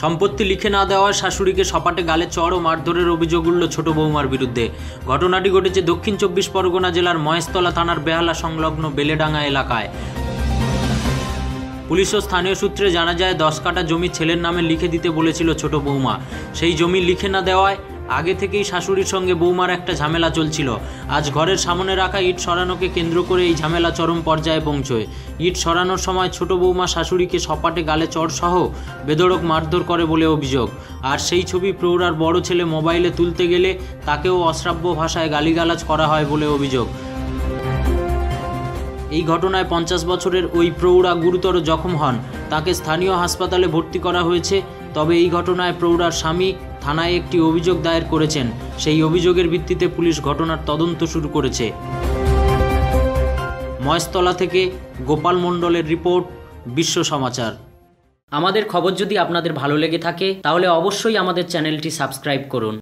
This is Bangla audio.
সম্পত্তি লিখে না দেওয়ায় শাশুড়িকে সপাটে গালে চড় ও মারধরের অভিযোগ উঠল ছোট বৌমার বিরুদ্ধে। ঘটনাটি ঘটেছে দক্ষিণ চব্বিশ পরগনা জেলার মহেশতলা থানার বেহালা সংলগ্ন বেলেডাঙ্গা এলাকায়। পুলিশ ও স্থানীয় সূত্রে জানা যায়, দশ কাটা জমি ছেলের নামে লিখে দিতে বলেছিল ছোট বৌমা। সেই জমি লিখে না দেওয়ায় আগে থেকেই শাশুড়ির সঙ্গে বৌমার একটা ঝামেলা চলছিল। আজ ঘরের সামনে রাখা ইট সরানোকে কেন্দ্র করে এই ঝামেলা চরম পর্যায়ে পৌঁছয়। ইট সরানোর সময় ছোট বৌমা শাশুড়িকে সপাটে গালে চড় সহ বেদরক মারধর করে বলে অভিযোগ। আর সেই ছবি প্রৌঢ়ার বড় ছেলে মোবাইলে তুলতে গেলে তাকেও অশ্রাব্য ভাষায় গালিগালাজ করা হয় বলে অভিযোগ। এই ঘটনায় পঞ্চাশ বছরের ওই প্রৌঢ়া গুরুতর জখম হন। তাকে স্থানীয় হাসপাতালে ভর্তি করা হয়েছে। তবে এই ঘটনায় প্রৌঢ়ার স্বামী থানায় একটি অভিযোগ দায়ের করেছেন। সেই অভিযোগের ভিত্তিতে পুলিশ ঘটনার তদন্ত শুরু করেছে। ময়স্তলা থেকে গোপাল মণ্ডলের রিপোর্ট, বিশ্ব সমাচার। আমাদের খবর যদি আপনাদের ভালো লেগে থাকে, তাহলে অবশ্যই আমাদের চ্যানেলটি সাবস্ক্রাইব করুন।